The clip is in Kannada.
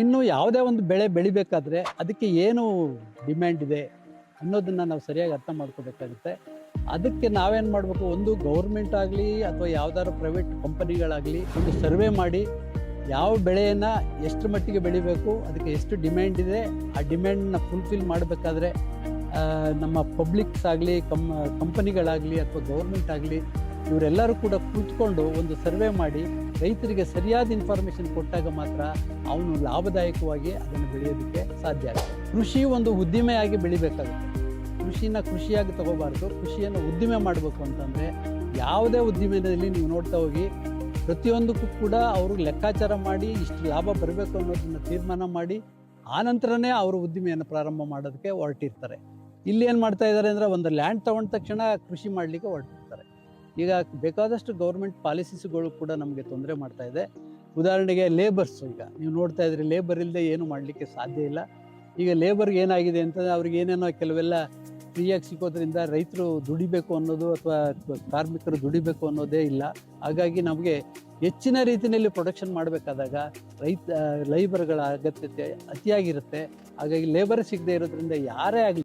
ಇನ್ನು ಯಾವುದೇ ಒಂದು ಬೆಳೆ ಬೆಳಿಬೇಕಾದ್ರೆ ಅದಕ್ಕೆ ಏನು ಡಿಮ್ಯಾಂಡ್ ಇದೆ ಅನ್ನೋದನ್ನ ನಾವು ಸರಿಯಾಗಿ ಅರ್ಥ ಮಾಡ್ಕೋಬೇಕಾಗುತ್ತೆ. ಅದಕ್ಕೆ ನಾವೇನು ಮಾಡಬೇಕು? ಒಂದು ಗೌರ್ಮೆಂಟ್ ಆಗಲಿ ಅಥವಾ ಯಾವುದಾದ್ರು ಪ್ರೈವೇಟ್ ಕಂಪನಿಗಳಾಗಲಿ ಒಂದು ಸರ್ವೆ ಮಾಡಿ ಯಾವ ಬೆಳೆಯನ್ನು ಎಷ್ಟು ಮಟ್ಟಿಗೆ ಬೆಳಿಬೇಕು, ಅದಕ್ಕೆ ಎಷ್ಟು ಡಿಮ್ಯಾಂಡ್ ಇದೆ, ಆ ಡಿಮ್ಯಾಂಡನ್ನ ಫುಲ್ಫಿಲ್ ಮಾಡಬೇಕಾದ್ರೆ ನಮ್ಮ ಪಬ್ಲಿಕ್ಸ್ ಆಗಲಿ ಕಮ್ ಕಂಪನಿಗಳಾಗಲಿ ಅಥವಾ ಗೌರ್ಮೆಂಟ್ ಆಗಲಿ, ಇವರೆಲ್ಲರೂ ಕೂಡ ಕೂತ್ಕೊಂಡು ಒಂದು ಸರ್ವೆ ಮಾಡಿ ರೈತರಿಗೆ ಸರಿಯಾದ ಇನ್ಫಾರ್ಮೇಷನ್ ಕೊಟ್ಟಾಗ ಮಾತ್ರ ಅವನು ಲಾಭದಾಯಕವಾಗಿ ಅದನ್ನು ಬೆಳೆಯೋದಕ್ಕೆ ಸಾಧ್ಯ ಆಗುತ್ತೆ ಕೃಷಿ ಒಂದು ಉದ್ದಿಮೆಯಾಗಿ ಬೆಳಿಬೇಕಾಗುತ್ತೆ. ಕೃಷಿನ ಕೃಷಿಯಾಗಿ ತಗೋಬಾರ್ದು, ಕೃಷಿಯನ್ನು ಉದ್ದಿಮೆ ಮಾಡಬೇಕು ಅಂತಂದರೆ ಯಾವುದೇ ಉದ್ದಿಮೆಯಲ್ಲಿ ನೀವು ನೋಡ್ತಾ ಹೋಗಿ, ಪ್ರತಿಯೊಂದಕ್ಕೂ ಕೂಡ ಅವರು ಲೆಕ್ಕಾಚಾರ ಮಾಡಿ, ಇಷ್ಟು ಲಾಭ ಬರಬೇಕು ಅನ್ನೋದನ್ನು ತೀರ್ಮಾನ ಮಾಡಿ ಆನಂತರನೇ ಅವರು ಉದ್ದಿಮೆಯನ್ನು ಪ್ರಾರಂಭ ಮಾಡೋದಕ್ಕೆ ಹೊರಟಿರ್ತಾರೆ. ಇಲ್ಲಿ ಏನು ಮಾಡ್ತಾ ಇದ್ದಾರೆ ಅಂದರೆ ಒಂದು ಲ್ಯಾಂಡ್ ತಗೊಂಡ ತಕ್ಷಣ ಕೃಷಿ ಮಾಡಲಿಕ್ಕೆ ಹೊರಟಿರ್ತಾರೆ. ಈಗ ಬೇಕಾದಷ್ಟು ಗೌರ್ಮೆಂಟ್ ಪಾಲಿಸೀಸ್ಗಳು ಕೂಡ ನಮಗೆ ತೊಂದರೆ ಮಾಡ್ತಾ ಇದೆ. ಉದಾಹರಣೆಗೆ ಲೇಬರ್ಸ್ ಈಗ, ನೀವು ನೋಡ್ತಾ ಇದ್ರಿ ಲೇಬರ್ ಇಲ್ಲದೆ ಏನು ಮಾಡಲಿಕ್ಕೆ ಸಾಧ್ಯ ಇಲ್ಲ. ಈಗ ಲೇಬರ್ಗೆ ಏನಾಗಿದೆ ಅಂತಂದರೆ ಅವ್ರಿಗೆ ಏನೇನೋ ಕೆಲವೆಲ್ಲ ಫ್ರೀಯಾಗಿ ಸಿಗೋದ್ರಿಂದ ರೈತರು ದುಡಿಬೇಕು ಅನ್ನೋದು ಅಥವಾ ಕಾರ್ಮಿಕರು ದುಡಿಬೇಕು ಅನ್ನೋದೇ ಇಲ್ಲ. ಹಾಗಾಗಿ ನಮಗೆ ಹೆಚ್ಚಿನ ರೀತಿಯಲ್ಲಿ ಪ್ರೊಡಕ್ಷನ್ ಮಾಡಬೇಕಾದಾಗ ರೈತ ಲೈಬರ್ಗಳ ಅಗತ್ಯತೆ ಅತಿಯಾಗಿರುತ್ತೆ. ಹಾಗಾಗಿ ಲೇಬರ್ ಸಿಗದೆ ಇರೋದ್ರಿಂದ ಯಾರೇ ಆಗಲಿ